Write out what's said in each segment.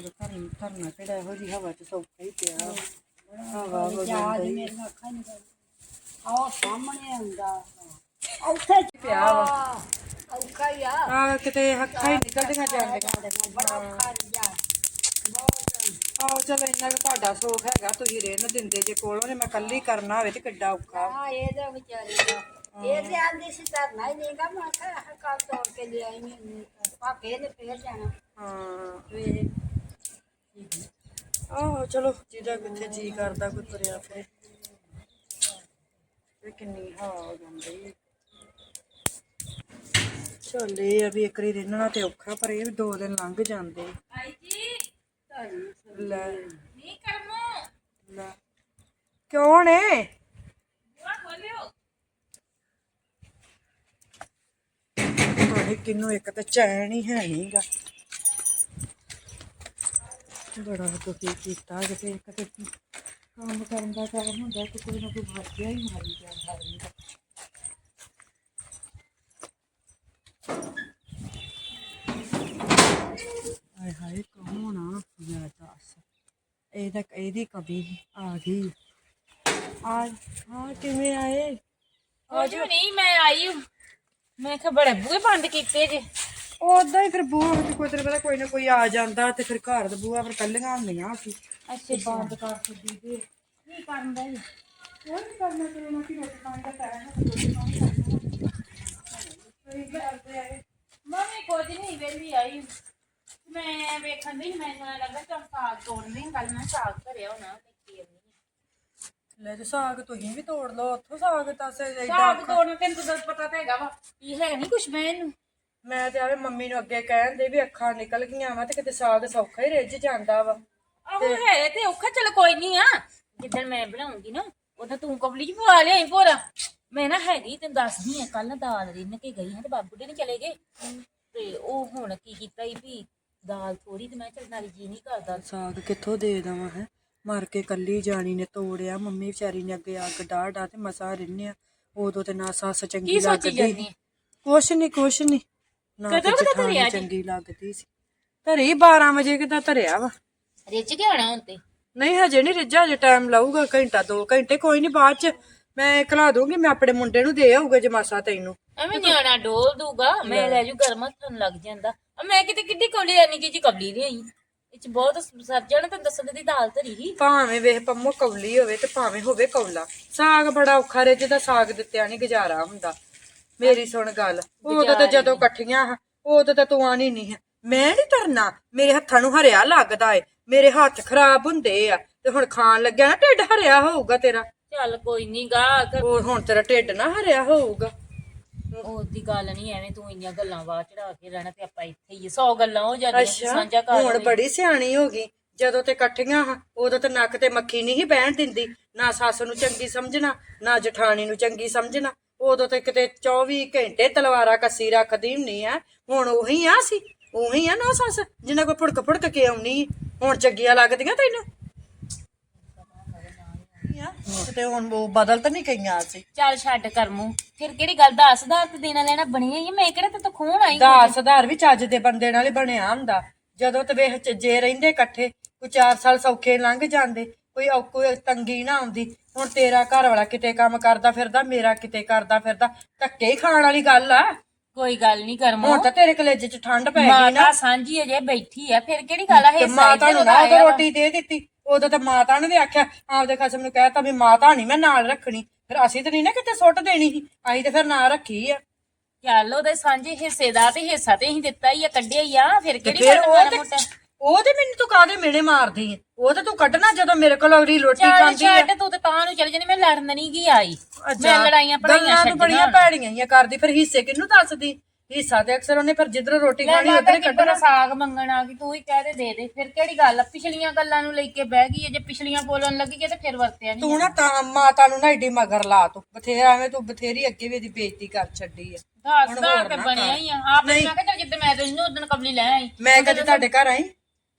ਸਾਗ ਧਰਨ ਧਰਨਾ ਕਿਹੜਾ ਇਹੋ ਜੀ ਹਵਾ ਚ ਸੌਖਾ ਹੀ ਪਿਆ ਹਵਾ ਵਗਣ ਜਾਜ ਡਈ। ਮੇਰੀਆਂ ਅੱਖਾਂ ਨਹੀਂ ਆਓ ਸਾਹਮਣੇ ਹੁੰਦਾ ਉੱਥੇ ਪਿਆ ਵਾ। ਔਖਾ ਹੀ ਆ ਆ ਕਿਤੇ ਅੱਖਾਂ ਹੀ ਨਿਕਲਦੀਆਂ ਜਾਂਦੀਆਂ ਬੜਾ ਔਖਾ ਜਾ ਆਹੋ ਚਲੋ ਇੰਨਾ ਕੁ ਤੁਹਾਡਾ ਸੋਖ ਹੈਗਾ ਤੁਸੀਂ ਰਹਿਣ ਦਿੰਦੇ ਜੇ ਕੋਲੋਂ ਨੇ ਮੈਂ ਕੱਲੀ ਕਰਨਾ ਹੋਵੇ ਤੇ ਕਿੱਡਾ ਔਖਾ ਆ ਇਹਦਾ ਵਿਚਾਰੀ ਦਾ ਇਹ ਤੇ ਆਂਦੀ ਸੀ ਤਾਂ ਨਹੀਂ ਨਹੀਂਗਾ ਮੈਂ ਕਿਹਾ ਆਹ ਕੱਲ ਤੋੜ ਕੇ ਲੈ ਆਈ ਮੈਂ ਪਾਕੇ ਨੇ ਫੇਰ ਜਾਣਾ ਹਾਂ ਸਵੇਰੇ ਆਹੋ ਚਲੋ ਜਿਹਦਾ ਕਿੱਥੇ ਜੀ ਕਰਦਾ ਕੋਈ ਤੁਰਿਆ ਫਿਰੇ। ਇਹ ਕਿੰਨੀ ਹਵਾ ਹੋ ਜਾਂਦੀ ਚੱਲ ਇਹ ਆ ਵੀ ਇੱਕ ਵਾਰੀ ਰਹਿਣਾ ਤੇ ਔਖਾ ਪਰ ਇਹ ਵੀ ਦੋ ਦਿਨ ਲੰਘ ਜਾਂਦੇ। ਆਈ ਜੀ ਲੈ। ਨਹੀਂ ਕਰਮੋ। ਲੈ। ਕਿਉਂ ਨੇ? ਕਿਨੂੰ ਇੱਕ ਤਾਂ ਚੈਨ ਹੀ ਹੈ ਨਹੀਂਗਾ ਬੜਾ ਦੁਖੀ ਕੀਤਾ ਕਿਤੇ ਇੱਕ ਤੇ ਕੰਮ ਕਰਨ ਦਾ ਟਾਈਮ ਹੁੰਦਾ ਕਿ ਕੋਈ ਨਾ ਕੋਈ ਵਾਜਿਆ ਹੀ ਮਾਰੀ ਜਾਂਦਾ ਰਹਿੰਦਾ ਹਾਏ ਹਾਏ ਕੌਣ ਆ ਯਾ ਦੱਸ? ਇਹ ਤਾਂ ਇਹਦੀ ਕਵੀ ਆ ਗਈ। ਆ ਹਾਂ ਕਿਵੇਂ ਆਏ? ਕੁਝ ਨਹੀਂ ਮੈਂ ਆਈ ਹੂੰ। ਮੈਂ ਕਿਹਾ ਬੜੇ ਬੂਹੇ ਬੰਦ ਕੀਤੇ ਜੇ। ਉਦਾਂ ਹੀ ਫਿਰ ਬੂਹਾ ਵਿੱਚ ਕੋਈ ਤੇਰੇ ਪਤਾ ਕੋਈ ਨਾ ਕੋਈ ਆ ਜਾਂਦਾ ਤੇ ਫਿਰ ਘਰ ਦਾ ਬੂਹਾ ਫਿਰ ਕੱਲੀਆਂ ਹੁੰਦੀਆਂ ਸੀ ਅੱਛਾ ਬੰਦ ਕਰ ਛੱਡੀ ਦੇ। ਕੀ ਕਰਨ ਦਾ ਕੋਈ ਨਹੀਂ ਕਰਨਾ ਤੇ ਨਾ ਕਿ ਰੋਟੀ ਪਾਣੀ ਦਾ ਟਾਈਮ ਹੈ ਤੇ ਰੋਟੀ ਪਾਣੀ ਕਰਨਾ ਕੋਈ ਕਰਦੇ ਆਏ ਮੰਮੀ ਕੁਝ ਨਹੀਂ ਵੇਲੀ ਆਈ ਮੈਂ ਵੇਖਣ ਦੀ ਮੈਨੂੰ ਐਂ ਲੱਗਾ ਚਲ ਸਾਗ ਤੋੜਨੀ ਕੱਲ ਮੈਂ ਸਾਗ ਧਰਿਆ ਹੋਣਾ ਤੇ ਕੀ ਲੈ ਤੇ ਸਾਗ ਤੁਸੀਂ ਵੀ ਤੋੜ ਲਓ ਉੱਥੋਂ ਸਾਗ ਤਾਂ ਸੇ ਸਾਗ ਤੋੜਨ ਤੈਨੂੰ ਤਾਂ ਪਤਾ ਤਾਂ ਹੈਗਾ ਵਾ ਇਹ ਹੈ ਨਹੀਂ ਕੁਛ ਮੈਂ ਇਹਨੂੰ ਮੈਂ ਤੇ ਆਵੇ ਮੰਮੀ ਨੂੰ ਅੱਗੇ ਕਹਿੰਦੇ ਵੀ ਅੱਖਾਂ ਨਿਕਲ ਗਈਆਂ ਵਾ ਤੇ ਕਿਤੇ ਸਾਗ ਸੌਖਾ ਹੀ ਰਿੱਝ ਜਾਂਦਾ ਵਾ। ਆਹੋ ਹੈ ਤੇ ਔਖਾ ਚਲ ਕੋਈ ਨਹੀਂ ਆ। ਜਿੱਦਣ ਮੈਂ ਬਣਾਉਂਗੀ ਨਾ ਉਦੋਂ ਤੂੰ ਕਬਲੀ ਚ ਪਵਾ ਲਿਆਈ ਭੋਰਾ। ਮੈਂ ਨਾ ਹੈਗੀ ਤੈਨੂੰ ਦੱਸਦੀ ਆ ਕੱਲ ਨਾ ਦਾਲ ਰਿੰਨ ਕੇ ਗਈ ਹਾਂ ਤੇ ਬਾਬੂ ਦੇ ਨਹੀਂ ਚਲੇ ਗਏ। ਤੇ ਉਹ ਹੁਣ ਕੀ ਕੀਤਾ ਈ ਵੀ ਦਾਲ ਥੋੜੀ ਤੇ ਮੈਂ ਚੱਲ ਨਾਲੀ ਜੀ ਨਹੀਂ ਕਰਦਾ। ਸਾਗ ਕਿੱਥੋਂ ਦੇ ਦਵਾਂ ਹੈ? ਮਰ ਕੇ ਕੱਲੀ ਜਾਣੀ ਨੇ ਤੋੜਿਆ ਮੰਮੀ ਵਿਚਾਰੀ ਨੇ ਅੱਗੇ ਅੱਗ ਡਾਢਾ ਤੇ ਮਸਾ ਰਿੰਨਿਆ। ਉਦੋਂ ਤੇ ਨਾ ਸੱਸ ਚੰਗੀ ਕੀ ਸੋਚੀ ਲੱਗਦੀ ਜਾਂਦੀ? ਕੁਛ ਨਹੀਂ ਕੁਛ ਨਹੀਂ ਨਾ ਕਦੋਂ ਕਦੋਂ ਜਠਾਣੀ ਧਰਿਆ ਜੀ? ਚੰਗੀ ਲੱਗਦੀ ਸੀ। ਧਰੀ 12 ਵਜੇ ਕਿਦਾ ਧਰਿਆ ਵਾ। ਰਿੱਝ ਕੇ ਆਣਾ ਹੁਣ ਤੇ? ਨਹੀਂ ਹਜੇ ਨਹੀਂ ਰਿੱਝਾ ਹਜੇ ਟਾਈਮ ਲਾਊਗਾ ਘੰਟਾ ਦੋ ਘੰਟੇ ਕੋਈ ਨਹੀਂ ਬਾਅਦ ਚ ਮੈਂ ਖਿਲਾ ਦੂੰਗੀ ਮੈਂ ਆਪਣੇ ਮੁੰਡੇ ਨੂੰ ਦੇ ਆਊਗਾ ਜਮਾਸਾ ਤੈਨੂੰ। ਐਵੇਂ ਨਿਆਣਾ ਡੋਲ ਦੂਗਾ ਮੈਂ ਲੈ। ਜੂ ਗਰਮ ਹੱਥਾਂ ਨੂੰ ਲੱਗ ਜਾਂਦਾ। ਆ ਮੈਂ ਕਿਤੇ ਕਿੱਡੀ ਕੌਲੀ ਐਨੀ ਕੀ ਜੀ ਕਬਲੀ ਲਈ ਇਹ ਚ ਬਹੁਤ ਸਰਜਣ ਤੇ ਦੱਸਣ ਦੀ ਦਾਲ ਧਰੀ ਸੀ। ਭਾਵੇਂ ਵੇਖ ਪੰਮੋ ਕੌਲੀ ਹੋਵੇ ਤੇ ਭਾਵੇਂ ਹੋਵੇ ਕੌਲਾ। ਸਾਗ ਬੜਾ ਔਖਾ ਰਿੱਝਦਾ ਸਾਗ ਦਿੱਤਿਆ ਨਹੀਂ ਗੁਜ਼ਾਰਾ ਹੁੰਦਾ। ਮੇਰੀ ਸੁਣ ਗੱਲ। ਉਦੋਂ ਤਾਂ ਜਦੋਂ ਇਕੱਠੀਆਂ ਹਾਂ, ਉਦੋਂ ਤਾਂ ਤੂੰ ਆਣੀ ਨਹੀਂ ਹੈ। ਮੈਂ ਨਹੀਂ ਧਰਨਾ ਮੇਰੇ ਹੱਥਾਂ ਨੂੰ ਹਰਿਆ ਲੱਗਦਾ ਏ। ਮੇਰੇ ਹੱਥ ਖਰਾਬ ਹੁੰਦੇ ਆ। ਤੇ ਹੁਣ ਖਾਣ ਲੱਗਿਆ ਨਾ ਢਿੱਡ ਹਰਿਆ ਹੋਊਗਾ ਤੇਰਾ। ਚੱਲ ਕੋਈ ਨਹੀਂ ਗਾ ਹੋਰ ਹੁਣ ਤੇਰਾ ਢਿੱਡ ਨਾ ਹਰਿਆ ਹੋਊਗਾ। ਉਹ ਦੀ ਗੱਲ ਨਹੀਂ ਐਵੇਂ ਤੂੰ ਇੰਨੀਆਂ ਗੱਲਾਂ ਬਾਅਦ ਚੜਾ ਕੇ ਰਹਿਣਾ ਤੇ ਆਪਾਂ ਇੱਥੇ ਹੀ 100 ਗੱਲਾਂ ਹੋ ਜਾਂਦੀਆਂ ਸਾਂਝਾ ਕਰ ਹੁਣ ਲਈਏ। ਬੜੀ ਸਿਆਣੀ ਹੋ ਗਈ। ਜਦੋਂ ਤੇ ਇਕੱਠੀਆਂ ਹਾਂ ਉਦੋਂ ਤੇ ਨੱਕ ਤੇ ਮੱਖੀ ਨਹੀਂ ਸੀ ਬਹਿਣ ਦਿੰਦੀ। ਨਾ ਸੱਸ ਨੂੰ ਚੰਗੀ ਸਮਝਣਾ ਨਾ ਜਠਾਣੀ ਨੂੰ ਚੰਗੀ ਸਮਝਣਾ। ਉਦੋਂ ਤੇ ਕਿਤੇ 24 ਘੰਟੇ ਤਲਵਾਰਾਂ ਕੱਸੀ ਰੱਖਦੀ ਹੁੰਨੀ ਆ। ਹੁਣ ਉਹੀ ਆ ਸੀ ਉਹੀ ਆ ਨਾ ਸੱਸ ਜਿੰਨਾ ਕੋਈ ਫੁੜਕ ਫੁੜਕ ਕੇ ਆਉਣੀ ਹੁਣ ਚੰਗੀਆਂ ਲੱਗਦੀਆਂ ਤੈਨੂੰ? ਤੇ ਹੁਣ ਉਹ ਬਦਲ ਤਾਂ ਨਹੀਂ ਗਈਆਂ ਸੀ। ਚੱਲ ਛੱਡ ਕਰਮੂ ਫਿਰ ਕਿਹੜੀ ਗੱਲ ਦੱਸ ਦਾ ਤੇ ਦੇਣਾ ਲੈਣਾ ਬਣੀ ਹੋਈ ਹੈ ਮੈਂ ਕਿਹੜਾ ਤੇ ਤੂੰ ਖੂਨ ਆਈ ਦਾਰ ਸੁਧਾਰ ਵੀ ਚੱਜ ਦੇ ਬੰਦੇ ਨਾਲ ਹੀ ਬਣਿਆ ਹੁੰਦਾ। ਜਦੋਂ ਤੇ ਵੇਖ ਚ- ਜੇ ਰਹਿੰਦੇ ਇਕੱਠੇ ਕੋਈ 4 ਸਾਲ ਸੌਖੇ ਲੰਘ ਜਾਂਦੇ। ਕੋਈ ਕੋਈ ਤੰਗੀ ਨਾ ਆਉਂਦੀ। ਹੁਣ ਤੇਰਾ ਘਰ ਵਾਲਾ ਕਿਤੇ ਕੰਮ ਕਰਦਾ ਫਿਰਦਾ ਮੇਰਾ ਕਿਤੇ ਕਰਦਾ ਫਿਰਦਾ ਧੱਕੇ ਹੀ ਖਾਣ ਵਾਲੀ ਗੱਲ ਆ। ਕੋਈ ਗੱਲ ਨਹੀਂ ਕਰਮੂ। ਹੁਣ ਤਾਂ ਤੇਰੇ ਕਲੇਜੇ ਚ ਠੰਡ ਪੈ ਗਈ ਨਾ। ਮਾਤਾ ਸਾਂਝੀ ਅਜੇ ਬੈਠੀ ਆ ਫਿਰ ਕਿਹੜੀ ਗੱਲ ਆ ਤੇ ਹਿੱਸਾ ਮਾਤਾ ਨੂੰ ਨਾ ਉਦੋਂ ਰੋਟੀ ਦੇ ਦਿੱਤੀ। ਉਦੋਂ ਤਾਂ ਮਾਤਾ ਨੇ ਵੀ ਆਖਿਆ ਆਪਦੇ ਖਸਮ ਨੂੰ ਕਹਿਤਾ ਵੀ ਮਾਤਾ ਨਹੀਂ ਮੈਂ ਨਾਲ ਰੱਖਣੀ। ਫਿਰ ਅਸੀਂ ਤਾਂ ਨਹੀਂ ਨਾ ਕਿਤੇ ਸੁੱਟ ਦੇਣੀ ਸੀ ਅਸੀਂ ਤੇ ਫਿਰ ਨਾਲ ਰੱਖੀ ਆ। ਚੱਲ ਉਹਦੇ ਸਾਂਝੇ ਹਿੱਸੇ ਦਾ ਤੇ ਹਿੱਸਾ ਤੇ ਅਸੀਂ ਦਿੱਤਾ ਹੀ ਆ ਕੱਢਿਆ ਹੀ ਆ ਫਿਰ ਕਿਹੜੀ ਫਿਰ ਗੱਲ ਉਹ ਮਾੜਾ ਤੇ ਮੋਟਾ? ਉਹ ਤੇ ਮੈਨੂੰ ਤੂੰ ਕਾਹਦੇ ਮਿਹਣੇ ਮਾਰਦੀ ਹੈ ਉਹ ਤੇ ਤੂੰ ਕੱਢਣਾ ਜਦੋਂ ਮੇਰੇ ਕੋਲ ਅਗਲੀ ਰੋਟੀ ਚੱਲ ਖਾਂਦੀ ਹੈ ਛੱਡ ਤੂੰ ਤੇ ਤਾਂ ਨੂੰ ਚੱਲ ਜਾਣੀ ਮੈਂ ਲੜਨ ਨਹੀਂ ਗਈ ਆਈ। ਮੈਂ ਲੜਾਈਆਂ ਪੜਾਈਆਂ ਗੱਲਾਂ ਤਾਂ ਬੜੀਆਂ ਛੱਡੀਆਂ। ਭੈੜੀਆਂ ਹੀ ਕਰਦੀ ਫਿਰ ਹਿੱਸੇ ਕਿਹਨੂੰ ਦੱਸਦੀ? ਹਿੱਸਾ ਤੇ ਅਕਸਰ ਉਹਨੇ ਫਿਰ ਜਿੱਧਰੋਂ ਰੋਟੀ ਖਾਣੀ ਉਧਰ ਹੀ ਕੱਢਣਾ। ਸਾਗ ਮੰਗਣ ਆ ਗਈ ਤੂੰ ਹੀ ਕਹਿ ਦੇ ਦੇ ਦੇ। ਫਿਰ ਕਿਹੜੀ ਗੱਲ ਆ? ਪਿਛਲੀਆਂ ਗੱਲਾਂ ਨੂੰ ਲੈ ਕੇ ਬਹਿ ਗਈ ਹੈ ਜੇ ਪਿਛਲੀਆਂ ਬੋਲਣ ਲੱਗੀ ਹੈ ਤੇ ਫਿਰ ਵਰਤਿਆ ਨਹੀਂ ਤੂੰ ਨਾ ਤਾਂ ਮਾਤਾ ਨੂੰ ਨਾ ਏਡੀ ਮਗਰ ਲਾ ਤੂੰ ਬਥੇਰਾ ਐਵੇਂ ਤੂੰ ਬਥੇਰੀ ਅੱਗੇ ਵੀ ਇਹਦੀ ਬੇਇੱਜ਼ਤੀ ਕਰ ਛੱਡੀ ਆ। ਦੱਸ ਦਾ ਕੇ ਬਣਿਆ ਹੀ ਆ। ਆਪ ਮੈਂ ਕਿਹਾ ਚੱਲ ਜਿੱਦ ਮੈਂ ਤੈਨੂੰ ਉਦੋਂ ਕਬਲੀ ਲੈ ਆਈ। ਮੈਂ ਕਦੇ ਤੁਹਾਡੇ ਘਰ ਆਈ।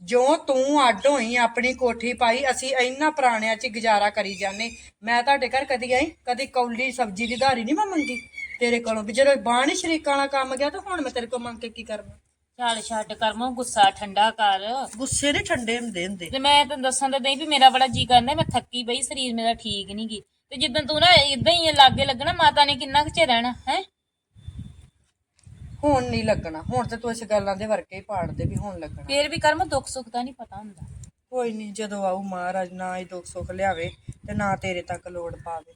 ਜੋ ਤੂੰ ਅੱਡ ਹੋਈ ਆਪਣੀ ਕੋਠੀ ਪਾਈ ਅਸੀਂ ਇੰਨਾ ਪੁਰਾਣਿਆਂ 'ਚ ਗੁਜ਼ਾਰਾ ਕਰੀ ਜਾਂਦੇ। ਮੈਂ ਤੁਹਾਡੇ ਘਰ ਕਦੀ ਆਈ? ਕਦੀ ਕੌਲੀ ਸਬਜ਼ੀ ਦੀ ਧਾਰੀ ਨਹੀਂ ਮੈਂ ਮੰਗੀ? ਤੇਰੇ ਕੋਲੋਂ ਵੀ ਜਦੋਂ ਬਾਣੀ ਸ਼ਰੀਕਾਂ ਵਾਲਾ ਕੰਮ ਗਿਆ ਤਾਂ ਹੁਣ ਮੈਂ ਤੇਰੇ ਕੋਲ ਮੰਗ ਕੇ ਕੀ ਕਰਨਾ? ਚੱਲ ਛੱਡ ਕਰਮੋ ਗੁੱਸਾ ਠੰਡਾ ਕਰ। ਗੁੱਸੇ ਨਹੀਂ ਠੰਡੇ ਹੁੰਦੇ ਹੁੰਦੇ। ਤੇ ਮੈਂ ਤੈਨੂੰ ਦੱਸਾਂ ਤੇ ਨਹੀਂ ਵੀ ਮੇਰਾ ਬੜਾ ਜੀ ਕਰਦਾ ਮੈਂ ਥੱਕੀ ਬਈ ਸਰੀਰ ਮੇਰਾ ਠੀਕ ਨਹੀਂ ਗੀ। ਤੇ ਜਿੱਦਾਂ ਤੂੰ ਨਾ ਇਦਾਂ ਹੀ ਲਾਗੇ ਲੱਗਣਾ ਮਾਤਾ ਨੇ ਕਿੰਨਾ ਕੁ ਚਿਰ ਰਹਿਣਾ ਹੈ? ਹੁਣ ਨਹੀਂ ਲੱਗਣਾ। ਹੁਣ ਤੇ ਤੂੰ ਇਸ ਗੱਲਾਂ ਦੇ ਵਰਕੇ ਹੀ ਪਾੜਦੇ ਵੀ ਹੁਣ ਲੱਗਣਾ। ਫੇਰ ਵੀ ਕਰਮ ਦੁੱਖ ਸੁੱਖ ਦਾ ਨਹੀਂ ਪਤਾ ਹੁੰਦਾ। ਕੋਈ ਨਹੀਂ ਜਦੋਂ ਆਊ ਮਹਾਰਾਜ ਨਾ ਹੀ ਦੁੱਖ ਸੁੱਖ ਲਿਆਵੇ ਤੇ ਨਾ ਤੇਰੇ ਤੱਕ ਲੋੜ ਪਾਵੇ।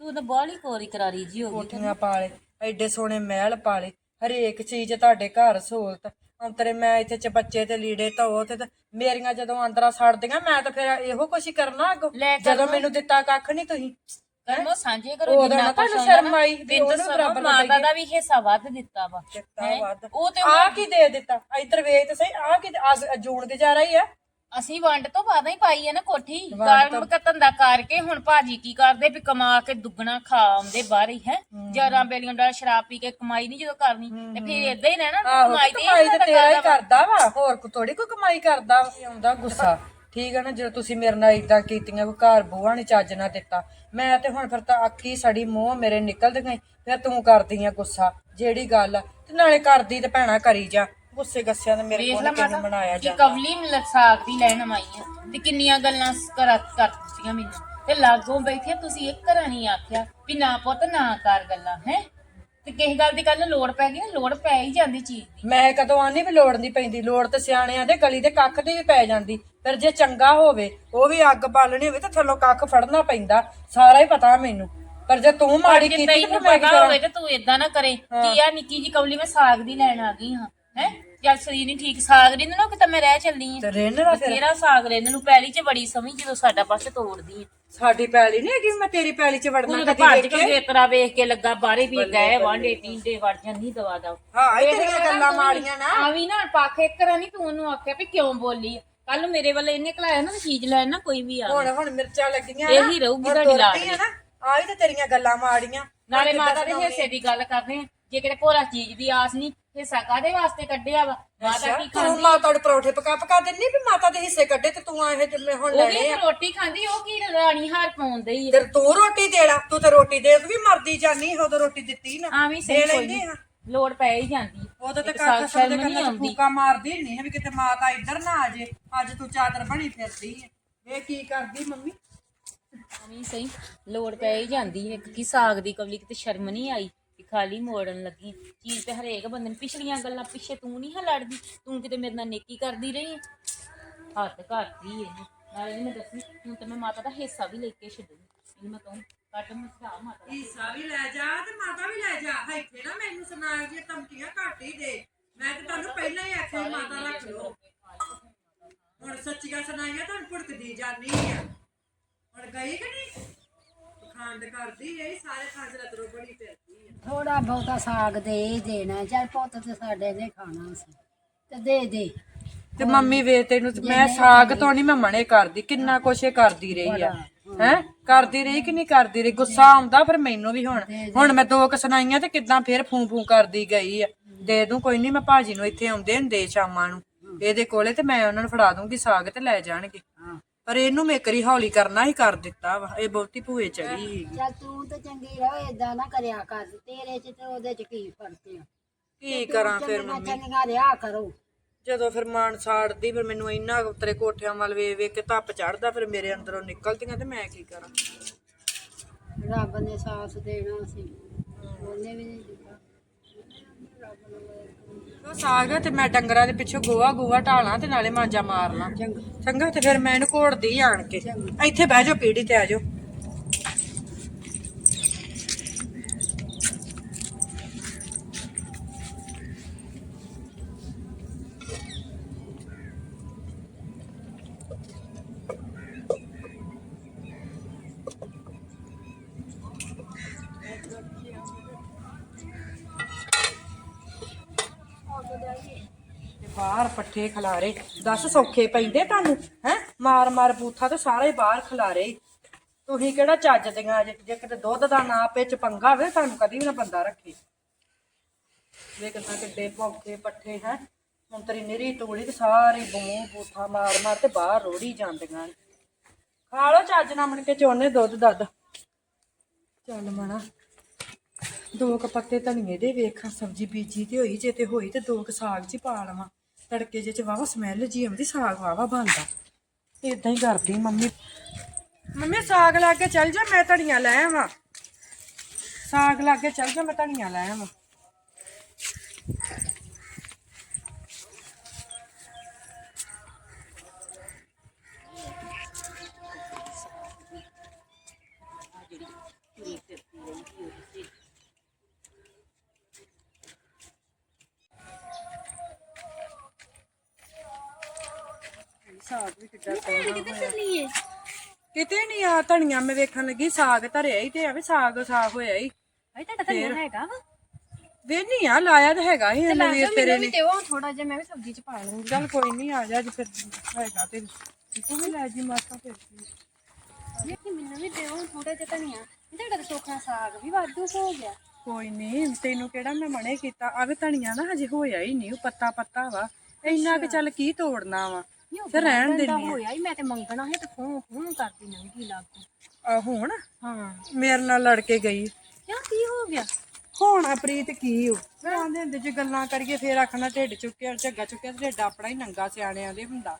ਤੂੰ ਤਾਂ ਬਾਹਲੀ ਕੋਰੀ ਕਰਾਰੀ ਜੀ ਹੋ ਗਈ। ਕੋਠੀਆਂ ਪਾਲੇ ਐਡੇ ਸੋਹਣੇ ਮਹਿਲ ਪਾਲੇ ਹਰੇਕ ਚੀਜ਼ ਤੁਹਾਡੇ ਘਰ ਸਹੂਲਤ। ਅੰਤਰੇ ਮੈਂ ਇੱਥੇ ਚ ਬੱਚੇ ਤੇ ਲੀੜੇ ਧੋ ਤੇ ਤੇ ਮੇਰੀਆਂ ਜਦੋਂ ਅੰਦਰਾਂ ਸੜਦੀਆਂ ਮੈਂ ਤਾਂ ਫਿਰ ਇਹੋ ਕੁਛ ਹੀ ਕਰਨਾ ਅੱਗੋਂ। ਲੈ ਜਦੋਂ ਮੈਨੂੰ ਦਿੱਤਾ ਕੱਖ ਨਹੀਂ ਤੁਸੀਂ। ਕਰਮੋ ਸਾਂਝੇ ਕਰੋ ਜਿੰਨਾ ਨਾ ਤੁਹਾਨੂੰ ਸ਼ਰਮ ਆਈ ਤੈਨੂੰ ਉਹਨੂੰ ਬਰਾਬਰ ਮਾਤਾ ਦਾ ਵੀ ਹਿੱਸਾ ਵੱਧ ਦਿੱਤਾ ਵਾ ਦਿੱਤਾ ਹੈਂ? ਵੱਧ। ਉਹ ਤੇ ਆ ਕੀ ਦੇ ਦਿੱਤਾ? ਇੱਧਰ ਵੇਖ ਤੇ ਸਹੀ ਆ ਕੀ ਆ ਜੂਣ ਗੁਜ਼ਾਰਾ ਹੀ ਆ। ਅਸੀਂ ਵੰਡ ਤੋਂ ਬਾਅਦ ਹੀ ਪਾਈ ਹੈ ਨਾ ਕੋਠੀ। ਗਰਮ ਕ ਧੰਦਾ ਕਰਕੇ ਹੁਣ ਭਾਜੀ ਕੀ ਕਰਦੇ ਵੀ ਕਮਾ ਕੇ ਦੁੱਗਣਾ ਖਾ ਆਉਂਦੇ ਬਾਹਰ ਹੀ ਹੈ? ਜਰਾਂ ਬੇਲੀਆਂ ਦਾ ਸ਼ਰਾਬ ਪੀ ਕੇ ਕਮਾਈ ਨਹੀਂ ਜਦੋਂ ਕਰਨੀ ਤੇ ਫਿਰ ਇਦਾਂ ਹੀ ਰਹਿਣਾ ਆਹੋ ਕਮਾਈ ਤੇ ਤੇ ਤੇ ਤੇਰਾ ਹੀ ਕਰਦਾ ਵਾ। ਹੋਰ ਕੋ ਥੋੜੀ ਕੋਈ ਕਮਾਈ ਕਰਦਾ। ਆਉਂਦਾ ਗੁੱਸਾ। ਠੀਕ ਹੈ ਨਾ ਜਦੋਂ ਤੁਸੀਂ ਮੇਰੇ ਨਾਲ ਇਦਾਂ ਕੀਤੀਆਂ ਕੋਈ ਘਰ ਬੂਹਾ ਨਹੀਂ ਚੱਜ ਨਾ ਦਿੱਤਾ। ਮੈਂ ਤੇ ਹੁਣ ਫਿਰ ਤਾਂ ਅੱਖੀ ਸੜੀ ਮੂੰਹ ਮੇਰੇ ਨਿਕਲ ਗਈ ਫਿਰ ਤੂੰ ਕਰਦੀ ਆ ਗੁੱਸਾ ਜਿਹੜੀ ਗੱਲ ਆ, ਤੇ ਨਾਲੇ ਕਰਦੀ ਤੇ ਭੈਣਾ ਕਰੀ ਜਾ ਗੁੱਸੇ ਗੱਸਿਆਂ ਤੇ ਮੇਰੇ ਵੇਖ ਕੋਲ ਲੈ ਕਿਹਨੂੰ ਬਣਾਇਆ ਕਿ ਕਵਲੀ ਮਿਲ ਸਾਗ ਦੀ ਲੈਣ ਆਈ ਆ ਤੇ ਕਿੰਨੀਆਂ ਗੱਲਾਂ ਕਰ ਕਰ ਦਿੱਤੀਆਂ ਮੈਨੂੰ। ਤੇ ਲਾਗੋਂ ਬੈਠੇ ਤੁਸੀਂ ਇੱਕ ਘਰਾਂ ਨਹੀਂ ਆਖਿਆ ਵੀ ਨਾ ਪੁੱਤ ਨਾ ਕਰ ਗੱਲਾਂ ਹੈ? ਤੇ ਕਿਸੇ ਗੱਲ ਦੀ ਕੱਲ ਲੋੜ ਪੈ ਗਈ ਨਾ ਲੋੜ ਪੈ ਹੀ ਜਾਂਦੀ ਚੀਜ਼ ਦੀ। ਮੈਂ ਕਦੋਂ ਆਨੀ ਵੀ ਲੋੜ ਨਹੀਂ ਪੈਂਦੀ ਲੋੜ ਤੇ ਸਿਆਣਿਆਂ ਦੇ ਗਲੀ ਦੇ ਕੱਖ ਦੀ ਵੀ ਪੈ ਜਾਂਦੀ। ਪਰ ਜੇ ਚੰਗਾ ਹੋਵੇ ਉਹ ਵੀ ਅੱਗ ਬਾਲਣੀ ਹੋਵੇ ਤਾਂ ਥੱਲੋਂ ਕੱਖ ਫੜਨਾ ਪੈਂਦਾ ਸਾਰਾ ਹੀ ਪਤਾ ਮੈਨੂੰ। ਪਰ ਜੇ ਤੂੰ ਮਾੜੀ ਜੇ ਕੀਤੀ ਤੇ ਤੈਨੂੰ ਮੈਂ ਕੀ ਪਤਾ ਕਰਾਂ? ਹੋਵੇ ਤੇ ਤੂੰ ਇਦਾਂ ਨਾ ਕਰੇ ਕਿ ਆ ਨਿੱਕੀ ਜੀ ਕਵਲੀ ਮੈਂ ਸਾਗ ਦੀ ਲੈਣ ਆ ਗਈ ਹਾਂ ਹੈ? ਜਦ ਸਰੀਰ ਨਹੀਂ ਠੀਕ ਸਾਗ ਰਿੰਨ ਨੂੰ ਕਿਤੇ ਮੈਂ ਰਹਿ ਚੱਲੀ ਆ। ਤੇ ਫਿਰ? ਤੇਰਾ ਸਾਗ ਰਿੰਨ ਨੂੰ ਪੈਲੀ 'ਚ ਬੜੀ ਸਮਝ ਜਦੋਂ ਸਾਡਾ ਪਾਸੇ ਤੋੜਦੀ ਆ। ਸਾਡੀ ਪੈਲੀ ਨਹੀਂ ਹੈਗੀ ਮੈਂ ਤੇਰੀ ਪੈਲੀ 'ਚ ਵੜਨਾ ਉਹਨੂੰ ਤਾਂ ਕਦੀ ਭੱਜ ਵੇਖ ਕੇ ਵੇਖ ਕੇ ਲੱਗਾ ਬਾਹਰੇ ਵੀ ਗਏ ਵਾਂਡੇ ਟੀਂਡੇ ਵੜ ਜਾਂਦੀ ਦਵਾ ਦਾ ਹਾਂ ਇਹ ਤੇਰੀਆਂ ਗੱਲਾਂ ਮਾੜੀਆਂ ਨਾ। ਆਵੀ ਨਾ ਪਾਖ ਇੱਕ ਰਾਂ ਨਹੀਂ ਤੂੰ ਉਹਨੂੰ ਆਖਿਆ ਵੀ ਕਿਉਂ ਬੋਲੀ ਕੱਲ ਨੂੰ ਮੇਰੇ ਵੱਲ ਇਹਨੇ ਕਲਾਇਆ ਨਾ ਚੀਜ਼ ਲੈਣ ਨਾ ਕੋਈ ਵੀ ਆ ਹੁਣ ਹੁਣ ਮਿਰਚਾਂ ਲੱਗੀਆਂ ਨਾ, ਇਹੀ ਰਹੂਗੀ ਹੁਣ ਤੁਹਾਡੀ ਲਾਡ ਤੁਰਦੀ ਆ ਨਾ ਆਹੀ ਤੇ ਤੇਰੀਆਂ ਗੱਲਾਂ ਮਾੜੀਆਂ। ਨਾਲੇ ਮਾਤਾ ਦੇ ਹਿੱਸੇ ਦੀ ਗੱਲ ਕਰਦੇ ਆ। ਜੇ ਕਿਤੇ ਭੋਰਾ ਚੀਜ਼ ਦੀ ਆਸ ਨਹੀਂ ਹਿੱਸਾ ਕਾਦੇ ਵਾਸਤੇ ਕੱਢਿਆ ਵਾ? ਮਾਤਾ ਕੀ ਤੂੰ ਖਾਂਦੀ? ਮਾਤਾ ਨੂੰ ਪਰੌਠੇ ਪਕਾ ਪਕਾ ਦਿੰਨੀ ਵੀ ਮਾਤਾ ਦੇ ਹਿੱਸੇ ਕੱਢੇ ਤੇ ਤੂੰ ਤੇ ਮੈਂ ਹੁਣ ਉਹ ਵੀ ਲੈਣੇ ਆ? ਤਾਂ ਰੋਟੀ ਖਾਂਦੀ ਉਹ ਕੀ ਰਾਣੀ ਹਾਰ ਪਾਉਂਦੇ ਹੀ ਤੇ ਤੂੰ ਰੋਟੀ ਦੇਣਾ ਤੂੰ ਤੇ ਰੋਟੀ ਦੇ ਵੀ ਮਰਦੀ ਜਾਨੀ ਉਦੋਂ ਰੋਟੀ ਦਿੱਤੀ ਨਾ। ਆਵੀਂ ਦੇ ਸਹੀ ਕੋਈ ਲੈਂਦੇ ਆ। ਲੋੜ ਪੈ ਹੀ ਜਾਂਦੀ ਉਦੋਂ ਤੇ ਕਾਕਾ ਸਾਡੇ ਨਹੀਂ ਕੰਨਾਂ 'ਚ ਆਉਂਦੀ। ਫੂਕਾ ਮਾਰਦੀ ਨਹੀਂ ਵੀ ਕਿਤੇ ਮਾਤਾ ਇੱਧਰ ਨਾ ਆ ਜੇ ਅੱਜ ਤੂੰ ਚਾਦਰ ਬਣੀ ਫਿਰਦੀ ਹੈ ਇਹ ਕੀ ਕਰਦੀ ਮੰਮੀ? ਆਵੀਂ ਸਹੀ। ਲੋੜ ਪੈ ਹੀ ਜਾਂਦੀ ਹੈ ਕਿ ਸਾਗ ਦੀ ਕਵਲੀ ਕਿਤੇ ਸ਼ਰਮ ਨਹੀਂ ਆਈ? ਖਾਲੀ ਮੋੜਨ ਲੱਗੀ। ਚੀਜ਼ ਤੇ ਹਰੇਕ ਬੰਦੇ ਨੂੰ ਪਿਛਲੀਆਂ ਗੱਲਾਂ ਪਿੱਛੇ ਤੂੰ ਨਹੀਂ ਹੈ ਲੜਦੀ, ਤੂੰ ਕਿਤੇ ਮੇਰੇ ਨਾਲ ਨੇਕੀ ਕਰਦੀ ਰਹੀ ਹੈ ਹੱਥ ਕਰਦੀ ਹੈ ਨਾਲੇ ਇਹਨੇ ਦੱਸੀ, ਹੁਣ ਤੇ ਮੈਂ ਮਾਤਾ ਦਾ ਹਿੱਸਾ ਵੀ ਲੈ ਕੇ ਛੱਡੂਗੀ। ਇਹਨੂੰ ਮੈਂ ਕਹੂੰ, ਕੱਟ ਮਸਾ ਮਾਤਾ ਦਾ। ਹਿੱਸਾ ਵੀ ਲੈ ਜਾ ਤੇ ਮਾਤਾ ਵੀ ਲੈ ਜਾ। ਇੱਥੇ ਨਾ ਮੈਨੂੰ ਸੁਣਾ ਜੀ ਧਮਕੀਆਂ ਘੱਟ ਹੀ ਦੇ। ਮੈਂ ਤੇ ਤੁਹਾਨੂੰ ਪਹਿਲਾਂ ਹੀ ਆਖਿਆ ਸੀ, ਮਾਤਾ ਰੱਖ ਲਓ। ਹੁਣ ਸੱਚੀਆਂ ਸੁਣਾਈਆਂ, ਤੁਹਾਨੂੰ ਭੁੜਕਦੀ ਜਾਨੀ ਆ। ਹੁਣ ਗਈ ਕਿ ਨਹੀਂ? ਖੰਡ ਕਰਦੀ ਐ ਸਾਰੇ ਖੰਡ ਰਤਰੋ ਬੜੀ ਫਿਰਦੀ ਥੋੜਾ ਬਹੁਤਾ ਸਾਗ ਦੇ ਹੀ ਦੇਣਾ ਚੱਲ ਪੁੱਤ ਤੇ ਸਾਡੇ ਨੇ ਖਾਣਾ ਸੀ। ਤੇ ਦੇ ਦੇ। ਤੇ ਮੰਮੀ ਵੇ ਤੈਨੂੰ ਮੈਂ ਸਾਗ ਤੋਂ ਨਹੀਂ ਮੈਂ ਮਣੇ ਕਰਦੀ ਕਿੰਨਾ ਕੁਛ ਇਹ ਕਰਦੀ ਰਹੀ ਆ। ਹੈ। ਕਰਦੀ ਰਹੀ ਕਿ ਨਹੀਂ ਕਰਦੀ ਰਹੀ? ਗੁੱਸਾ ਆਉਂਦਾ ਫਿਰ ਮੈਨੂੰ ਵੀ ਹੁਣ। ਹੁਣ ਮੈਂ ਦੋ ਕ ਸੁਣਾਈਆਂ ਤੇ ਕਿਦਾਂ ਫੇਰ ਫੂੰ ਫੂੰ ਕਰਦੀ ਗਈ ਆ। ਦੇ ਦੂੰ ਕੋਈ ਨਹੀਂ ਮੈਂ ਭਾਜੀ ਨੂੰ ਇੱਥੇ ਆਉਂਦੇ ਹੁੰਦੇ ਸ਼ਾਮਾਂ ਨੂੰ। ਇਹਦੇ ਕੋਲੇ ਤੇ ਮੈਂ ਉਹਨਾਂ ਨੂੰ ਫੜਾ ਦੂੰਗੀ ਸਾਗ ਤੇ ਲੈ ਜਾਣਗੇ। ਪਰ ਇਹਨੂੰ ਮੇਕਰੀ ਹੌਲੀ ਕਰਨਾ ਹੀ ਕਰ ਦਿੱਤਾ ਵਾ ਇਹ ਬਹੁਤੀ ਭੂਏ ਚੜੀ ਹੈਗੀ ਚੱਲ ਤੂੰ ਤੇ ਚੰਗੀ ਰਹੋ ਏਦਾਂ ਨਾ ਕਰਿਆ ਕਰ ਤੇਰੇ ਚ ਤੇ ਉਹਦੇ ਚ ਕੀ ਫ਼ਰਕ ਆ। ਕੀ ਕਰਾਂ ਫਿਰ ਚੰਗੀਆਂ ਮੰਮੀ? ਚੰਗੀਆਂ ਰਿਹਾ ਕਰੋ। ਜਦੋਂ ਫਿਰ ਮਾਨ ਸਾੜਦੀ ਫਿਰ ਮੈਨੂੰ ਇੰਨਾ ਉਤਰੇ ਕੋਠਿਆਂ ਵੱਲ ਵੇਖ ਵੇਖ ਕੇ ਧੱਪ ਚੜਦਾ ਫਿਰ ਮੇਰੇ ਅੰਦਰੋਂ ਨਿਕਲਦੀਆਂ ਤੇ ਮੈਂ ਕੀ ਕਰਾਂ? ਰੱਬ ਨੇ ਸਾਥ ਦੇਣਾ ਸੀ ਉਹਨੇ ਵੀ ਨਹੀਂ ਦਿੱਤਾ। ਸਾਗ ਤੇ ਮੈਂ ਡੰਗਰਾਂ ਦੇ ਪਿੱਛੇ ਗੋਆ ਗੋਆ ਢਾਲਾਂ ਤੇ ਨਾਲੇ ਮਾਂਜਾ ਮਾਰ ਲਾਂ। ਚੰਗਾ। ਚੰਗਾ ਤੇ ਫਿਰ ਮੈਂ ਇਹਨੂੰ ਘੋੜਦੀ ਆਣ ਕੇ। ਇੱਥੇ ਬਹਿ ਜਾਓ ਪੀੜੀ ਤੇ ਆ ਜਾਓ। ਬਾਹਰ ਪੱਠੇ ਖਲਾਰੇ। ਦੱਸ ਸੌਖੇ ਪੈਂਦੇ ਤੁਹਾਨੂੰ? ਹੈ? ਮਾਰ ਮਾਰ ਬੂਥਾ ਤੇ ਸਾਰੇ ਬਾਹਰ ਖਲਾਰੇ। ਤੁਸੀਂ ਕਿਹੜਾ ਚੱਜ ਦੀਆਂ ਜੇ ਜੇ ਕਿਤੇ ਦੁੱਧ ਦਾ ਨਾ ਵਿੱਚ ਪੰਗਾ ਹੋਵੇ, ਤੁਹਾਨੂੰ ਕਦੀ ਵੀ ਨਾ ਬੰਦਾ ਰੱਖੇ। ਵੇ ਕਿੰਨਾ ਕਿੱਡੇ ਭੌਂਕੇ ਪੱਠੇ, ਹੈ? ਹੁਣ ਤੇਰੀ ਨਿਰੀ ਤੋੜੀ ਤੇ ਸਾਰੀ ਬੂੰ ਬੂਥਾ ਮਾਰ ਮਾਰ ਤੇ ਬਾਹਰ ਰੋੜੀ ਜਾਂਦੀਆਂ ਨੇ। ਖਾ ਲੋ ਚੱਜ ਨਾ ਮਣ ਕੇ ਚੋਨੇ ਦੁੱਧ ਦੱਦ ਚੱਲ ਮਣਾ ਦੋ ਕ ਪੱਤੇ ਧਨੀਏ ਦੇ ਵੇਖਾਂ, ਸਬਜ਼ੀ ਬੀਜੀ ਤੇ ਹੋਈ, ਜੇ ਤੇ ਹੋਈ ਤੇ ਦੋ ਕ ਸਾਗ ਚ ਪਾ ਲਵਾਂ। ਤੜਕੇ ਜੇ ਚ ਵਾਵਾ ਸਮੈਲ ਜੀ ਆਉਂਦੀ, ਸਾਗ ਵਾਵਾ ਬਣਦਾ। ਇਦਾਂ ਹੀ ਕਰਦੀ ਮੰਮੀ। ਮੰਮੀ, ਸਾਗ ਲਾ ਕੇ ਚੱਲ ਜਾ, ਮੈਂ ਧਨੀਆ ਲੈ ਆਵਾਂ। ਸਾਗ ਲਾ ਕੇ ਚੱਲ ਜਾ, ਮੈਂ ਧਨੀਆ ਲੈ ਆਵਾਂ। ਕਿਤੇ ਨਹੀਂ ਆ ਧਨੀਆ ਮੈਂ ਵੇਖਣ ਲੱਗੀ ਸਾਗ ਧਰਿਆ ਹੀ ਤੇ ਆ ਵੀ ਸਾਗ ਸਾਗ ਹੋਇਆ ਹੀ ਭਾਈ ਤੁਹਾਡਾ ਧਨੀਆ ਹੈਗਾ ਵਾ? ਵੇ ਨਹੀਂ ਆ ਲਾਇਆ ਤਾਂ ਹੈਗਾ ਹੀ ਇਹਨੇ ਵੀਰ ਤੇਰੇ ਮੈਨੂੰ ਵੀ ਨੇ। ਦਿਓ ਥੋੜਾ ਜਿਹਾ ਮੈਂ ਵੀ ਸਬਜ਼ੀ ਚ ਪਾ ਲਵਾਂਗੀ ਚੱਲ ਕੋਈ ਨਹੀਂ ਆ ਜਾ ਅੱਜ ਫਿਰ ਹੈਗਾ ਤੇ ਤੂੰ ਵੀ ਲੈ ਜੀ ਮਾਤਾ ਫਿਰ। ਨਹੀਂ ਮੈਨੂੰ ਵੀ ਦਿਓ ਥੋੜਾ ਜਿਹਾ ਧਨੀਆ। ਤੁਹਾਡਾ ਤਾਂ ਸੋਖਾ ਸਾਗ ਵੀ ਵਾਧੂ ਹੋ ਗਿਆ। ਕੋਈ ਨਹੀਂ ਤੈਨੂੰ ਕਿਹੜਾ ਮੈਂ ਮਨੇ ਕੀਤਾ? ਆ ਵੀ ਧਨੀਆ ਨਾ ਹਜੇ ਹੋਇਆ ਹੀ ਨਹੀਂ ਉਹ ਪੱਤਾ ਪੱਤਾ ਵਾ। ਇੰਨਾ ਕਿ ਚੱਲ ਕੀ ਤੋੜਨਾ ਵਾ? ਤੇ ਰਹਿਣ ਦਾ ਹੋਇਆ ਹੀ ਮੈਂ ਤੇ ਮੰਗਣਾ ਹੈ ਤੇ ਫੋਨ ਫੋਨ ਕਰਦੀ ਨੰਗੀ ਲਾਗੂ ਆ। ਹੁਣ? ਹਾਂ। ਮੇਰੇ ਨਾਲ ਲੜ ਕੇ ਗਈ। ਕਿਉਂ ਕੀ ਹੋ ਗਿਆ? ਹੋਣਾ ਪ੍ਰੀਤ ਕੀ ਹੋ? ਮੈਂ ਆਂਦੇ ਹੁੰਦੇ ਜੇ ਗੱਲਾਂ ਕਰੀਏ ਫੇਰ ਆਖਣਾ ਢਿੱਡ ਚੁੱਕਿਆ ਝੱਗਾ ਚੁੱਕਿਆ ਤੇ ਢਿੱਡ ਆਪਣਾ ਹੀ ਨੰਗਾ ਸਿਆਣਿਆਂ ਦੇ ਹੁੰਦਾ।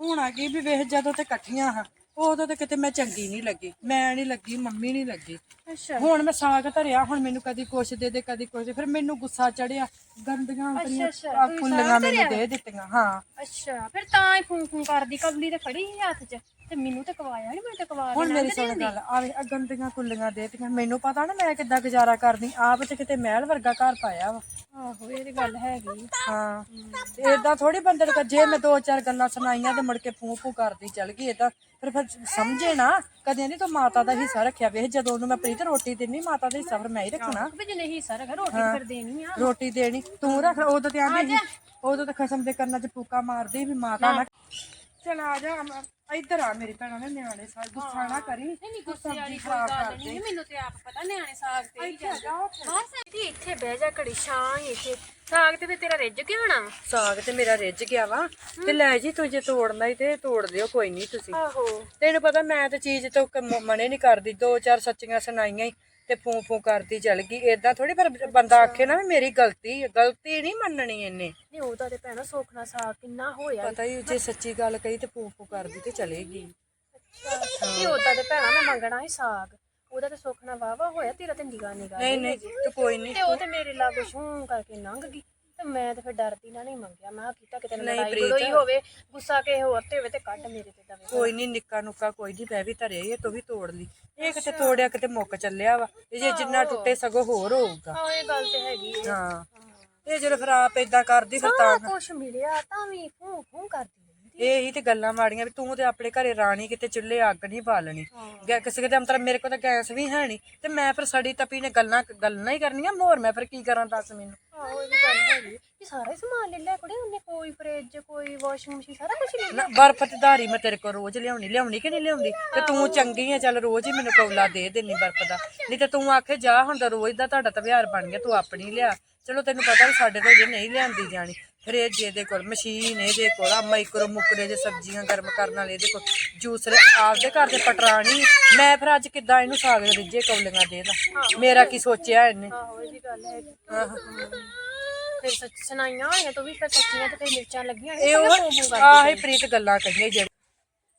ਹੋਣਾ ਕੀ ਵੀ ਵੇਖ ਜਦੋਂ ਤੇ ਇਕੱਠੀਆਂ ਹਾਂ। ਉਦੋਂ ਤੇ ਕਿਤੇ ਮੈਂ ਚੰਗੀ ਨਹੀਂ ਲੱਗੀ ਮੈਂ ਨਹੀਂ ਲੱਗੀ ਮੰਮੀ ਨਹੀਂ ਲੱਗੀ। ਅੱਛਾ। ਹੁਣ ਮੈਂ ਸਾਗ ਧਰਿਆ ਹੁਣ ਮੈਨੂੰ ਕਦੀ ਕੁਛ ਦੇ ਦੇ ਕਦੀ ਕੁਛ ਫਿਰ ਮੈਨੂੰ ਗੁੱਸਾ ਚੜਿਆ ਗੰਦੀਆਂ ਆਪਣੀਆਂ ਅੱਛਾ, ਆਹ ਫੁੱਲੀਆਂ ਮੈਨੂੰ ਦੇ ਦਿੱਤੀਆਂ ਹਾਂ। ਅੱਛਾ ਫਿਰ ਤਾਂ ਹੀ ਫੋਨ ਕਰਦੀ ਕਬਲੀ ਤੇ ਖੜੀ ਸੀ ਹੱਥ 'ਚ। ਤੇ ਮੈਨੂੰ ਤੇ ਕਵਾਇਆ ਨਹੀਂ ਮੈਂ ਤੇ ਕਵਾ ਹੁਣ ਮੇਰੀ ਸੁਣ ਗੱਲ ਆਵੇ ਆ ਗੰਦੀਆਂ ਕੁੱਲੀਆਂ ਦਿੱਤੀਆਂ ਮੈਨੂੰ ਪਤਾ ਨਾ ਮੈਂ ਕਿੱਦਾਂ ਗੁਜ਼ਾਰਾ ਕਰਦੀ ਆਪ ਤੇ ਕਿਤੇ ਮਹਿਲ ਵਰਗਾ ਘਰ ਪਾਇਆ ਵਾ। ਆਹੋ ਇਹ ਤੇ ਗੱਲ ਹੈਗੀ। ਹਾਂ ਤੇ ਏਦਾਂ ਥੋੜੀ ਬੰਦੇ ਨੂੰ ਜੇ ਮੈਂ ਦੋ ਚਾਰ ਗੱਲਾਂ ਸੁਣਾਈਆਂ ਤੇ ਮੁੜ ਕੇ ਫੂ ਫੂ ਕਰਦੀ ਚਲ ਗਈ ਏਦਾਂ। ਫਿਰ ਫਿਰ ਸਮਝੇ ਨਾ ਕਦੇ ਨਹੀਂ ਤੂੰ ਮਾਤਾ ਦਾ ਹਿੱਸਾ ਰੱਖਿਆ। ਵੇਖ ਜਦੋਂ ਉਹਨੂੰ ਮੈਂ ਪ੍ਰੀਤ ਰੋਟੀ ਦੇਣੀ ਮਾਤਾ ਦਾ ਹਿੱਸਾ ਫਿਰ ਮੈਂ ਹੀ ਰੱਖਣਾ। ਵੀ ਜੇ ਨਹੀਂ ਸਾਰਾ ਘਰ ਰੋਟੀ ਫਿਰ ਦੇਣੀ ਆ। ਰੋਟੀ ਦੇਣੀ ਤੂੰ ਰੱਖ ਉਦੋਂ ਤੇ ਆਂਦੀ ਸੀ ਉਦੋਂ ਤੇ ਖਸਮ ਦੇ ਕੰਨਾਂ 'ਚ ਫੂਕਾ ਮਾਰਦੀ ਵੀ ਮਾਤਾ ਨਾ। ਚਲ ਆ ਜਾ ਅਮ- ਇੱਧਰ ਆ ਮੇਰੀ ਭੈਣਾਂ ਦੇ ਨਿਆਣੇ ਸਾਰੇ ਗੁੱਸਾ ਨਾ ਕਰੀ ਨਹੀਂ ਨਹੀਂ ਗੁੱਸੇ ਵਾਲੀ ਕੋਈ ਗੱਲ ਨਹੀਂ ਮੈਨੂੰ ਤੇ ਆਪ ਪਤਾ ਨਿਆਣੇ ਸਾਗ ਤੇ ਹੀ ਇੱਥੇ ਆ ਜਾ ਉੱਥੇ। ਹਾਂ ਸੈਂਟੀ ਇੱਥੇ ਬਹਿ ਜਾ ਘੜੀ ਛਾਂ ਹੀ ਇੱਥੇ। ਸਾਗ ਤੇ ਫਿਰ ਤੇਰਾ ਰਿੱਝ ਕੇ ਹੋਣਾ? ਵਾ। ਸਾਗ ਤੇ ਮੇਰਾ ਰਿੱਝ ਗਿਆ ਵਾ। ਤੇ ਲੈ ਜੀ ਤੂੰ ਜੇ ਤੋੜਨਾ ਹੀ ਤੇ ਤੋੜ ਦਿਓ ਕੋਈ ਨਹੀਂ ਤੁਸੀਂ। ਆਹੋ। ਤੈਨੂੰ ਪਤਾ ਮੈਂ ਤਾਂ ਚੀਜ਼ ਤੋਂ ਕ- ਮ- ਮਨੇ ਨਹੀਂ ਕਰਦੀ ਦੋ ਚਾਰ ਸੱਚੀਆਂ ਸੁਣਾਈਆਂ ਹੀ। ਤੇ ਫੂ ਫੂ ਕਰਦੀ ਚਲ ਗਈ। ਏਦਾਂ ਥੋੜੀ ਪਰ ਬੰਦਾ ਆਖੇ ਨਾ ਵੀ ਮੇਰੀ ਗਲਤੀ ਹੈ ਗਲਤੀ ਨਹੀਂ ਮੰਨਣੀ ਇਹਨੇ। ਨਹੀਂ ਉਹਦਾ ਤੇ ਭੈਣਾ ਸੋਖਣਾ ਸਾਗ ਕਿੰਨਾ ਹੋਇਆ ਪਤਾ ਹੀ ਜੇ ਸੱਚੀ ਗੱਲ ਕਹੀ ਤੇ ਫੂ ਫੂ ਕਰਦੀ ਤੇ ਚਲੇਗੀ ਨਹੀਂ ਉਹਦਾ ਤੇ ਭੈਣਾ ਮੈਂ ਮੰਗਣਾ ਸੀ ਸਾਗ। ਉਹਦਾ ਤੇ ਸੋਖਣਾ ਵਾਵਾ ਹੋਇਆ ਤੇਰਾ ਤੇ ਨਿਗਾਹ ਨਿਗਾਹ ਨਹੀਂ ਨਹੀਂ ਤੇ ਕੋਈ ਨਹੀਂ। ਤੇ ਉਹ ਤੇ ਮੇਰੇ ਲਾਗੋ ਛੂੰ ਕਰਕੇ ਲੰਘ ਗਈ। ਤੇ ਮੈਂ ਤੇ ਫਿਰ ਡਰਦੀ ਨਾ ਨਹੀਂ ਮੰਗਿਆ। ਮੈਂ ਕਿਹਾ ਕੀਤਾ ਕਿਤੇ ਲੜਾਈ ਲੜੋਈ ਹੋਵੇ ਗੁੱਸਾ ਕਿਸੇ ਹੋਰ ਤੇ ਹੋਵੇ ਤੇ ਕੱਢ ਮੇਰੇ ਤੇ ਦਵੇ। ਕੋਈ ਨਹੀਂ ਨਿੱਕਾ ਨੁੱਕਾ ਕੋਈ ਨਹੀਂ ਮੈਂ ਵੀ ਧਰਿਆ ਹੀ ਆ, ਤੂੰ ਵੀ ਤੋੜ ਲਈ। ਇਹ ਕਿਤੇ ਤੋੜਿਆ ਕਿਤੇ ਮੁੱਕ ਚੱਲਿਆ ਵਾ। ਤੇ ਜੇ ਜਿੰਨਾ ਟੁੱਟੇ ਸਗੋਂ ਹੋਰ ਹੋਊਗਾ। ਹਾਂ ਇਹ ਗੱਲ ਤੇ ਹੈਗੀ ਹੈ ਹਾਂ। ਇਹ ਜਦੋਂ ਫਿਰ ਆਪ ਏਦਾਂ ਕਰਦੀ ਫਿਰ ਤਾਂ ਕੁਛ ਮਿਲਿਆ ਤਾਂ ਵੀ ਫੂੰ ਫੂੰ ਕਰਦੀ। ਇਹ ਹੀ ਤੇ ਗੱਲਾਂ ਮਾੜੀਆਂ ਵੀ ਤੂੰ ਤੇ ਆਪਣੇ ਘਰੇ ਰਾਣੀ ਕਿਤੇ ਚੁੱਲ੍ਹੇ ਅੱਗ ਨਹੀਂ ਬਾਲਣੀ। ਗੈ ਕਿਸੇ ਦੇ ਅੰਤਰ ਮੇਰੇ ਕੋਲ ਤਾਂ ਗੈਸ ਵੀ ਹੈ ਨਹੀਂ ਤੇ ਮੈਂ ਫਿਰ ਸੜੀ ਤਪੀ ਨੇ ਗੱਲਾਂ ਗੱਲਾਂ ਹੀ ਕਰਨੀਆਂ ਮੋਰ ਮੈਂ ਫਿਰ ਕੀ ਕਰਾਂ ਦੱਸ ਮੈਨੂੰ। ਆਹੋ ਇਹ ਵੀ ਗੱਲ ਹੈਗੀ। ਇਹ ਸਾਰਾ ਹੀ ਸਮਾਨ ਲੈ ਲਿਆ ਕੁੜੇ ਉਹਨੇ ਕੋਈ ਫ੍ਰਿਜ ਕੋਈ ਵਾਸ਼ਿੰਗ ਮਸ਼ੀਨ ਸਾਰਾ ਕੁਝ ਲੈ ਨਾ ਬਰਫ਼ ਤੇ ਧਾਰੀ ਮੈਂ ਤੇਰੇ ਕੋਲ ਰੋਜ਼ ਲਿਆਉਣੀ ਲਿਆਉਣੀ ਕਿ ਨਹੀਂ ਲਿਆਉਂਦੀ? ਤੇ ਤੂੰ ਚੰਗੀ ਆ ਚੱਲ ਰੋਜ਼ ਹੀ ਮੈਨੂੰ ਕੌਲਾ ਦੇ ਦੇਣੀ ਬਰਫ਼ ਦਾ। ਨਹੀਂ ਤੇ ਤੂੰ ਆਖੇ ਜਾ ਹੁਣ ਤਾਂ ਰੋਜ਼ ਦਾ ਤੁਹਾਡਾ ਤਾਂ ਵਿਹਾਰ ਬਣ ਗਿਆ ਤੂੰ ਆਪਣੀ ਲਿਆ। ਚਲੋ ਤੈਨੂੰ ਪਤਾ ਵੀ ਸਾਡੇ ਤੋਂ ਜੇ ਨਹੀਂ ਲਿਆਂਦੀ ਜਾਣੀ ਫ੍ਰਿਜ ਇਹਦੇ ਕੋਲ ਮਸ਼ੀਨ ਇਹਦੇ ਕੋਲ ਆ ਮਾਈਕਰੋ ਮੁਕਰੇ ਜੇ ਸਬਜ਼ੀਆਂ ਗਰਮ ਕਰਨ ਵਾਲੇ ਇਹਦੇ ਕੋਲ ਜੂਸਰ ਆਪਦੇ ਘਰ ਦੇ ਪਟਰਾਣੀ। ਮੈਂ ਫਿਰ ਅੱਜ ਕਿੱਦਾਂ ਇਹਨੂੰ ਸਾਗ ਰਿੱਝੇ ਕੌਲੀਆਂ ਦੇ ਦਾ? ਮੇਰਾ ਕੀ ਸੋਚਿਆ ਇਹਨੇ? ਆਹੋ ਇਹ ਵੀ ਗੱਲ ਆਹ। ਫਿਰ ਸੱਚ ਸੁਣਾਈਆਂ ਹੋਈਆਂ ਤੂੰ ਵੀ ਫਿਰ ਸੱਚੀਆਂ ਤੇ ਫਿਰ ਮਿਰਚਾਂ ਲੱਗੀਆਂ ਇਹ ਉਹ ਆਹੀ ਪ੍ਰੀਤ ਗੱਲਾਂ ਕਹੀਆਂ ਜਿਹੜੀ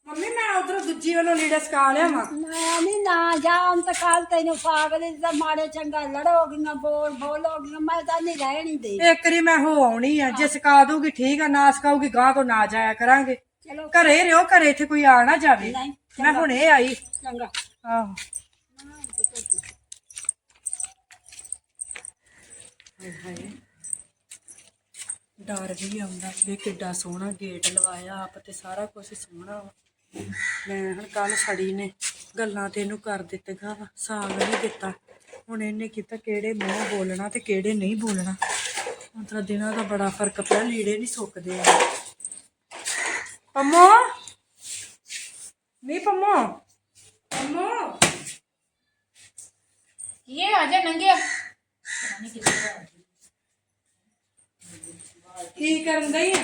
ਮੰਮੀ ਮੈਂ ਉਧਰ ਦੂਜੀ ਵੱਲੋਂ ਲੀੜਾ ਸਕਾ ਲਿਆ ਵਾਂ। ਮੈਂ ਨਹੀਂ ਨਾ ਜਾਣ ਤਾਂ ਕੱਲ ਤੈਨੂੰ ਪਾਗਲ ਦਾ ਮਾੜੇ ਚੰਗਾ ਲੜੋਗੀਆਂ ਬੋਲ ਬੋਲੋਗੀਆਂ ਮੈਂ ਤਾਂ ਨਹੀਂ ਰਹਿਣੀ ਦੇ ਇੱਕ ਵਾਰੀ ਮੈਂ ਹੋ ਆਉਣੀ ਆ ਜੇ ਸਕਾ ਦੂਗੀ ਠੀਕ ਆ ਨਾ ਸਕਾਊਗੀ ਗਾਂ ਤੋਂ ਨਾ ਜਾਇਆ ਕਰਾਂਗੇ। ਚਲੋ। ਘਰੇ ਰਿਓ ਘਰੇ ਇੱਥੇ ਕੋਈ ਆ ਨਾ ਜਾਵੇ। ਨਹੀਂ ਮੈਂ ਹੁਣੇ ਆਈ। ਚੰਗਾ। ਆਹੋ। ਹਾਏ ਹਾਏ। ਡਰ ਵੀ ਆਉਂਦਾ ਵੀ ਕਿੱਡਾ ਸੋਹਣਾ ਗੇਟ ਲਵਾਇਆ ਆਪ ਤੇ ਸਾਰਾ ਕੁਝ ਸੋਹਣਾ ਵਾ। ਮੈਂ ਹੁਣ ਕੱਲ ਛੜੀ ਨੇ ਗੱਲਾਂ ਤੇ ਇਹਨੂੰ ਕਰ ਦਿੱਤੀਆਂ ਵਾ ਸਾਗ ਨਹੀਂ ਦਿੱਤਾ। ਹੁਣ ਇਹਨੇ ਕੀਤਾ ਕਿਹੜੇ ਮੂੰਹ ਬੋਲਣਾ ਤੇ ਕਿਹੜੇ ਨਹੀਂ ਬੋਲਣਾ। ਹੁਣ ਤਾਂ ਦਿਨਾਂ ਦਾ ਬੜਾ ਫ਼ਰਕ ਪਿਆ ਲੀੜੇ ਨਹੀਂ ਸੁੱਕਦੇ ਆ। ਪੰਮੋ! ਨਹੀਂ ਪੰਮੋ! ਪੰਮੋ! ਕੀ ਇਹ ਆ ਜਾ ਨੰਗਿਆ। ਕੀ ਕਰਨ ਦਈ ਆ?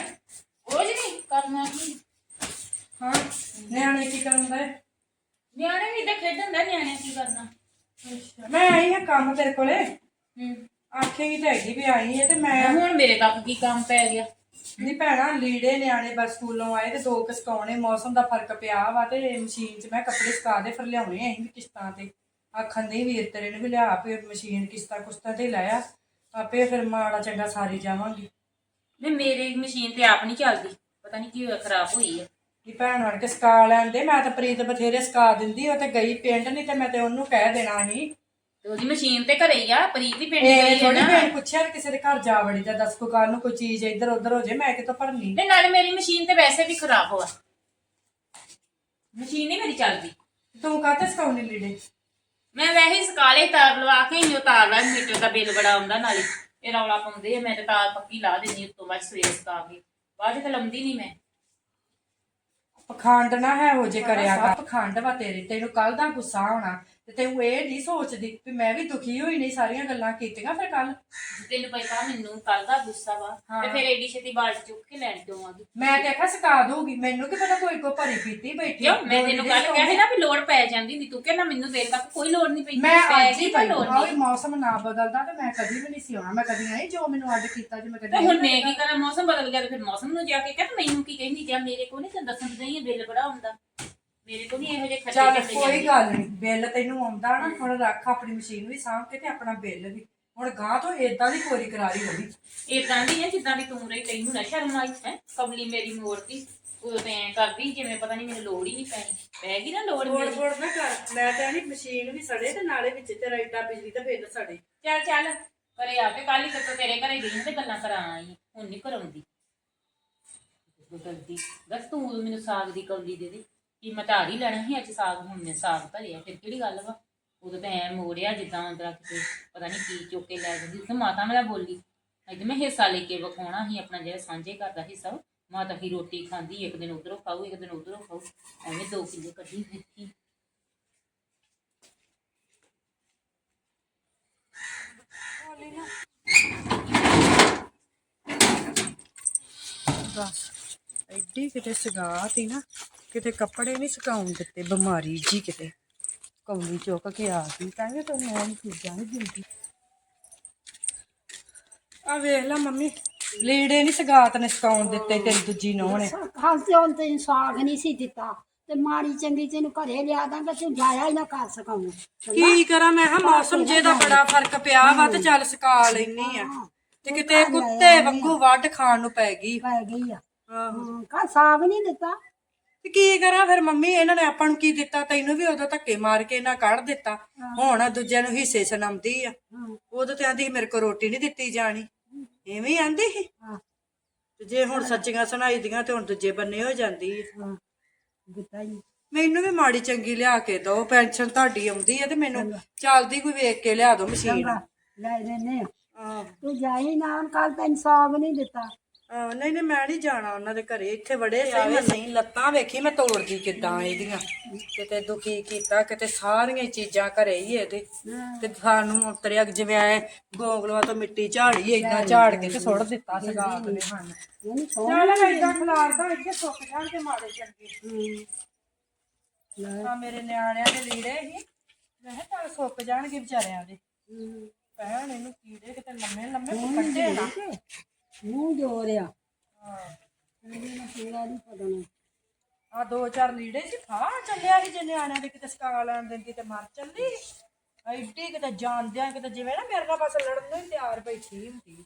ਕੁਝ ਨਹੀਂ ਕਰਨਾ ਕੀ? ਹਾਂ ਨਿਆਣੇ ਕੀ ਕਰਨ ਦਏ ਨਿਆਣੇ ਵੀ ਤਾਂ ਖੇਡਣ ਦਾ ਨਿਆਣੇ ਕੀ ਕਰਨਾ? ਮੈਂ ਆਈ ਹਾਂ ਕੰਮ ਤੇਰੇ ਕੋਲੇ। ਹੂੰ। ਆਖੇਗੀ ਤਾਂ ਹੈਗੀ ਵੀ ਆਈ ਹੈ ਤੇ ਮੈਂ ਹੁਣ ਮੇਰੇ ਤੱਕ ਕੀ ਕੰਮ ਪੈ ਗਿਆ? ਨਹੀਂ ਭੈਣਾ ਲੀੜੇ ਨਿਆਣੇ ਬਸ ਸਕੂਲੋਂ ਆਏ ਤੇ ਦੋ ਕਸਕਾਉਣੇ ਮੌਸਮ ਦਾ ਫ਼ਰਕ ਪਿਆ ਵਾ ਤੇ ਮਸ਼ੀਨ 'ਚ ਮੈਂ ਕੱਪੜੇ ਸੁਕਾ ਦੇ ਫਿਰ ਲਿਆਉਣੇ ਅਸੀਂ ਵੀ ਕਿਸ਼ਤਾਂ ਤੇ। ਆਖਣ ਦੇ ਵੀਰ ਤੇਰੇ ਨੇ ਵੀ ਲਿਆ ਪੇ ਮਸ਼ੀਨ ਕਿਸ਼ਤਾਂ ਕੁਸ਼ਤਾਂ ਤੇ ਲਾਇਆ ਆਪੇ ਫਿਰ ਮਾੜਾ ਚੰਗਾ ਸਾਰੀ ਜਾਵਾਂਗੀ। ਨਹੀਂ ਮੇਰੀ ਮਸ਼ੀਨ ਤੇ ਆਪ ਨਹੀਂ ਚੱਲਦੀ। ਪਤਾ ਨਹੀਂ ਕੀ ਹੋਇਆ ਖਰਾਬ ਹੋਈ ਆ। ਦੀ ਭੈਣ ਵੜ ਕੇ ਸਕਾ ਲੈਂਦੇ ਮੈਂ ਤਾਂ ਪ੍ਰੀਤ ਬਥੇਰੇ ਸਕਾ ਦਿੰਦੀ ਉਹ ਤੇ ਗਈ ਪਿੰਡ ਨਹੀਂ ਤੇ ਮੈਂ ਤੇ ਉਹਨੂੰ ਕਹਿ ਦੇਣਾ ਸੀ। ਤੇ ਉਹਦੀ ਮਸ਼ੀਨ ਤੇ ਘਰੇ ਹੀ ਆ ਪ੍ਰੀਤ ਦੀ ਪਿੰਡ ਇਹ ਗਈ ਹੈ ਥੋੜੀ ਨਾ। ਮੈਂ ਪੁੱਛਿਆ ਵੀ ਕਿਸੇ ਦੇ ਘਰ ਜਾ ਵੜੀ ਜਾਂ ਦੱਸ ਕੋ ਨੂੰ ਕੋਈ ਚੀਜ਼ ਇੱਧਰ ਉੱਧਰ ਹੋ ਜੇ ਮੈਂ ਕਿਤੋਂ ਭਰਨੀ। ਨਹੀਂ ਨਾਲੇ ਮੇਰੀ ਮਸ਼ੀਨ ਤੇ ਵੈਸੇ ਵੀ ਖਰਾਬ ਹੋਆ। ਮਸ਼ੀਨ ਨਹੀਂ ਮੇਰੀ ਚੱਲਦੀ। ਤੂੰ ਕਾਹਤੇ ਸਕਾਉਣੀ ਲੀੜੇ? ਮੈਂ ਵੈਸੇ ਹੀ ਸਕਾਲੇ ਤਾਰ ਲਵਾ ਕੇ ਹੀ ਉਹ ਤਾਰ ਲਾ ਮੀਟਰ ਦਾ ਬਿੱਲ ਬੜਾ ਆਉਂਦਾ ਨਾਲੇ। ਇਹ ਰੌਲਾ ਪਾਉਂਦੇ ਆ ਮੈਂ ਤੇ ਤਾਰ ਪੱਕੀ ਲਾ ਦਿੰਦੀ ਉੱਤੋਂ ਬਾਅਦ ਸਵੇਰੇ ਸਕਾ ਕੇ। ਬਾਅਦ ਚ ਤਾਂ ਲਾਉਂਦੀ ਨਹੀਂ ਮੈਂ। ਪਖੰਡ ਨਾ ਹੈ ਹੋ ਜੇ ਕਰਿਆ ਕਰ। ਪਖੰਡ ਵਾ ਤੇਰੇ ਤੈਨੂੰ ਕੱਲ ਦਾ ਗੁੱਸਾ ਹੋਣਾ ਤੇ ਤੈਨੂੰ ਇਹ ਨਹੀਂ ਸੋਚਦੀ ਵੀ ਮੈਂ ਵੀ ਦੁਖੀ ਹੋਈ ਨਹੀਂ ਸਾਰੀਆਂ ਗੱਲਾਂ ਕੀਤੀਆਂ ਫਿਰ ਕੱਲ ਤੈਨੂੰ ਪਤਾ ਮੈਨੂੰ ਕੱਲ ਦਾ ਗੁੱਸਾ ਵਾ ਤੇ ਫਿਰ ਏਡੀ ਛੇਤੀ ਬਾਲਟੀ ਚੁੱਕ ਕੇ ਲੈਣ ਦੇਵਾਂਗੀ ਮੈਂ ਤੇ ਆਖਿਆ ਸਕਾ ਦੂਗੀ ਮੈਨੂੰ ਕੀ ਪਤਾ ਕੋਈ ਕੋ ਭਰੀ ਪੀਤੀ ਬੈਠੀ ਕਿਉਂ? ਮੈਂ ਤੈਨੂੰ ਕੱਲ ਕਿਹਾ ਸੀ ਨਾ ਵੀ ਲੋੜ ਪੈ ਜਾਂਦੀ ਨਹੀਂ ਤੂੰ ਕਹਿੰਦਾ ਮੈਨੂੰ ਦੇਰ ਤੱਕ ਕੋਈ ਲੋੜ ਨਹੀਂ ਪੈਂਦੀ ਮੈਂ ਅੱਜ ਹੀ ਪਈ ਨਹੀਂ। ਮੌਸਮ ਨਾ ਬਦਲਦਾ ਤੇ ਮੈਂ ਕਦੀ ਵੀ ਨਹੀਂ ਸੀ ਆਉਣਾ ਮੈਂ ਕਦੀ ਨਹੀਂ ਜੋ ਮੈਨੂੰ ਅੱਡ ਕੀਤਾ ਜੇ ਮੈਂ ਕਦੀ ਹੁਣ ਮੈਂ ਕੀ ਕਰਾਂ ਮੌਸਮ ਬਦਲ ਗਿਆ ਤੇ ਫਿਰ ਮੌਸਮ ਨੂੰ ਜਾ ਕੇ ਕਹਿੰਦਾ ਮੈਨੂੰ ਕੀ ਕਹਿੰਦੀ ਜਾਂ ਮੇਰੇ ਕੋਲ ਨਹੀਂ ਦੱਸਣ ਦਈ ਬਿੱਲ ਬੜਾ ਆਉਂਦਾ। ਮੇਰੇ ਕੋਲ ਨਹੀਂ ਇਹੋ ਜਿਹੇ ਖਰਚੇ ਚੱਲ ਕੋਈ। ਗੱਲ ਨਹੀਂ ਬਿੱਲ ਤੈਨੂੰ ਆਉਂਦਾ ਨਾ ਹੁਣ ਰੱਖ ਆਪਣੀ ਮਸ਼ੀਨ ਵੀ ਸਾਂਭ ਕੇ ਤੇ ਆਪਣਾ ਬਿੱਲ ਵੀ। ਹੁਣ ਗਾਂ ਤੋਂ ਏਦਾਂ ਦੀ ਕੋਰੀ ਕਰਾਰੀ ਹੋਈ। ਏਦਾਂ ਦੀ ਹੈ ਜਿੱਦਾਂ ਦੀ ਤੂੰ ਰਹੀ ਤੈਨੂੰ ਨਾ ਸ਼ਰਮ ਆਈ ਹੈ? ਕਬਲੀ ਮੇਰੀ ਮੋੜਤੀ ਉਹ ਤੇ ਐਂ ਕਰਦੀ ਜਿਵੇਂ ਪਤਾ ਨਹੀਂ ਮੈਨੂੰ ਲੋੜ ਹੀ ਨਹੀਂ ਪੈਣੀ। ਪੈ ਗਈ ਨਾ ਲੋੜ ਫੋੜ ਮੇਰੀ। ਫੋੜ ਨਾ ਕਰ ਮੈਂ ਤਾਂ ਨਹੀਂ ਮਸ਼ੀਨ ਵੀ ਸੜੇ ਤੇ ਨਾਲੇ ਵਿੱਚ ਤੇਰਾ ਏਡਾ ਬਿਜਲੀ ਦਾ ਬਿੱਲ ਸੜੇ। ਚੱਲ ਚੱਲ ਘਰੇ ਆ ਕੇ ਕੱਲ ਹੀ ਤੱਕ ਤੇਰੇ ਘਰੇ ਗਈ ਹਾਂ ਤੇ ਗੱਲਾਂ ਕਰਾਂ ਆਈ ਹੁਣ ਨਹੀਂ ਕਰਾਉਂਦੀ। ਗਲਤੀ ਦੱਸ ਤੂੰ ਮੈਨੂੰ ਸਾਗ ਦੀ ਕੌਲੀ ਦੇ ਦੇ। ਕਿ ਮੈਂ ਧਾਰ ਹੀ ਲੈਣਾ ਸੀ ਅੱਜ ਸਾਗ, ਹੁਣ ਮੈਂ ਸਾਗ ਧਰਿਆ, ਫਿਰ ਕਿਹੜੀ ਗੱਲ ਵਾ? ਉਦੋਂ ਤਾਂ ਐ ਮੋੜਿਆ ਜਿੱਦਾਂ ਅੰਦਰ ਕਿਤੇ, ਪਤਾ ਨਹੀਂ ਕੀ ਚੁੱਕ ਕੇ ਲੈ ਜਾਂਦੀ ਤੇ ਮਾਤਾ ਮੇਰਾ ਬੋਲੀ। ਅੱਜ ਮੈਂ ਹਿੱਸਾ ਲੈ ਕੇ ਵਿਖਾਉਣਾ ਸੀ, ਆਪਣਾ ਜਿਹੜਾ ਸਾਂਝੇ ਘਰ ਦਾ ਹਿੱਸਾ ਮਾਤਾ ਹੀ ਰੋਟੀ ਖਾਂਦੀ, ਇੱਕ ਦਿਨ ਉਧਰੋਂ ਖਾਊ, ਇੱਕ ਦਿਨ ਉਧਰੋਂ ਖਾਊ, ਐਵੇਂ ਦੋ ਕਿੱਲੇ ਕੱਢੀ ਫਿਰਦੀ ਬਸ, ਐਡੀ ਕਿਤੇ ਸਗਾਤੀ ਨਾ। ਕਿਤੇ ਕੱਪੜੇ ਨਹੀਂ ਸੁਕਾਉਣ ਦਿੱਤੇ ਬਿਮਾਰੀ ਜੀ ਕਿਤੇ। ਕੌਲੀ ਚੁੱਕ ਕੇ ਆ ਗਈ ਕਹਿੰਦੇ ਤੂੰ ਮੈਂ ਨਹੀਂ ਚੀਜ਼ਾਂ ਨਹੀਂ ਦਿੰਦੀ। ਆ ਵੇਖ ਲੈ ਮੰਮੀ ਲੀੜੇ ਨਹੀਂ ਸਗਾਤ ਨੇ ਸੁਕਾਉਣ ਦਿੱਤੇ ਤੇਰੀ ਦੂਜੀ ਨੋਹ ਨੇ। ਖਾਸੇ ਹੁਣ ਤੈਨੂੰ ਸਾਗ ਨਹੀਂ ਸੀ ਦਿੱਤਾ ਤੇ ਮਾੜੀ ਚੰਗੀ ਤੈਨੂੰ ਘਰੇ ਲਿਆ ਦਾਂਗਾ ਤੂੰ ਜਾਇਆ ਹੀ ਨਾ ਕਰ ਸਕਾਉਂ ਕੀ ਕਰਾਂ ਮੈਂ? ਹਾਂ ਮੌਸਮ ਜੇ ਦਾ ਬੜਾ ਫ਼ਰਕ ਪਿਆ ਵਾ ਤੇ ਚੱਲ ਸੁਕਾ ਲੈਣੀ ਆ। ਤੇ ਕਿਤੇ ਕੁੱਤੇ ਵਾਂਗੂ ਵੱਢ ਖਾਣ ਨੂੰ ਪੈ ਗਈ। ਪੈ ਗਈ ਆ। ਆਹੋ। ਕਾ ਸਾਗ ਨਹੀਂ ਦਿੱਤਾ। ਤੇ ਕੀ ਕਰਾਂ? ਫਿਰ ਮੰਮੀ ਇਹਨਾਂ ਨੇ ਆਪਾਂ ਨੂੰ ਕੀ ਦਿੱਤਾ? ਤੈਨੂੰ ਵੀ ਉਦੋਂ ਧੱਕੇ ਮਾਰ ਕੇ ਇਹਨਾਂ ਕੱਢ ਦਿੱਤਾ। ਹੁਣ ਦੂਜਿਆਂ ਨੂੰ ਹਿੱਸੇ ਸੁਣਾਉਂਦੀ ਆ। ਉਦੋਂ ਤੇ ਆਂਦੀ ਮੇਰੇ ਕੋ ਰੋਟੀ ਨਹੀਂ ਦਿੱਤੀ ਜਾਣੀ। ਐਵੇਂ ਆਂਦੀ ਸੀ। ਤੇ ਜੇ ਹੁਣ ਸੱਚੀਆਂ ਸੁਣਾਈ ਦੀਆਂ ਤੇ ਹੁਣ ਦੂਜੇ ਬੰਨੇ ਹੋ ਜਾਂਦੀ ਆ। ਦਿੱਤਾ ਹੀ ਮੈਨੂੰ ਵੀ ਮਾੜੀ ਚੰਗੀ ਲਿਆ ਕੇ ਦੋ। ਪੈਨਸ਼ਨ ਤੁਹਾਡੀ ਆਉਂਦੀ ਆ ਤੇ ਮੈਨੂੰ ਚੱਲਦੀ ਕੋਈ ਵੇਖ ਕੇ ਲਿਆ ਦੋ ਮਸ਼ੀਨ। ਲੈ ਲੈਨੇ ਆ। ਤੂੰ ਜਾਈ ਨਾ ਕੱਲ ਤੈਨੂੰ ਸਾਗ ਨਹੀਂ ਦਿੱਤਾ। ਨਹੀਂ ਨਹੀਂ ਮੈਂ ਨਹੀਂ ਜਾਣਾ ਉਹਨਾਂ ਦੇ ਘਰੇ। ਇੱਥੇ ਬੜੇ ਸਹੀ ਨਹੀਂ ਲੱਤਾਂ ਵੇਖੀ ਮੈਂ ਤੋੜਦੀ ਕਿਦਾਂ ਇਹਦੀਆਂ। ਕਿਤੇ ਦੁਖੀ ਕੀਤਾ ਕਿਤੇ ਸਾਰੀਆਂ ਚੀਜ਼ਾਂ ਘਰੇ ਹੀ ਇਹਦੇ। ਤੇ ਸਾਨੂੰ ਉਤਰਿਆ ਜਿਵੇਂ ਐ ਗੋਗਲਵਾ ਤੋਂ ਮਿੱਟੀ ਝਾੜੀ ਏਦਾਂ ਝਾੜ ਕੇ ਤੇ ਸੁੱਟ ਦਿੱਤਾ ਸੀਗਾ ਆਪਣੇ ਹਨ। ਇਹਨੂੰ ਛੋ ਚੱਲ ਏਦਾਂ ਖਲਾਰਦਾ ਇੱਥੇ ਸੁੱਕ ਜਾਣ ਤੇ ਮਾੜੇ ਚੰਗੇ। ਆ ਮੇਰੇ ਨਿਆਣਿਆਂ ਦੇ ਲੀੜੇ ਸੀ ਮੈਂ ਕਿਹਾ ਚੱਲ ਸੁੱਕ ਜਾਣਗੇ ਵਿਚਾਰਿਆਂ ਦੇ। ਭੈਣ ਇਹਨੂੰ ਕੀੜੇ ਕਿਤੇ ਲੰਮੇ ਲੰਮੇ ਕੱਢੇ ਨਾ। ਮੂੰਹ ਜੋੜਿਆ ਹਾਂ। ਇਹਨੂੰ ਪੂਰਾ ਨਹੀਂ ਪੜਨਾ ਆ ਦੋ ਚਾਰ ਲੀੜੇ ਸੀ ਫਾ ਚੱਲਿਆ ਸੀ ਜੇ ਨਿਆਣਿਆਂ ਦੇ ਕਿਤੇ ਸਕਾ ਲੈਣ ਦਿੰਦੀ ਤੇ ਮਰ ਚੱਲੀ। ਐਡੀ ਕਿਤੇ ਜਾਣਦਿਆਂ ਕਿਤੇ ਜਿਵੇਂ ਨਾ ਮੇਰੇ ਨਾਲ ਬਸ ਲੜਨ ਨੂੰ ਹੀ ਤਿਆਰ ਬੈਠੀ ਹੁੰਦੀ।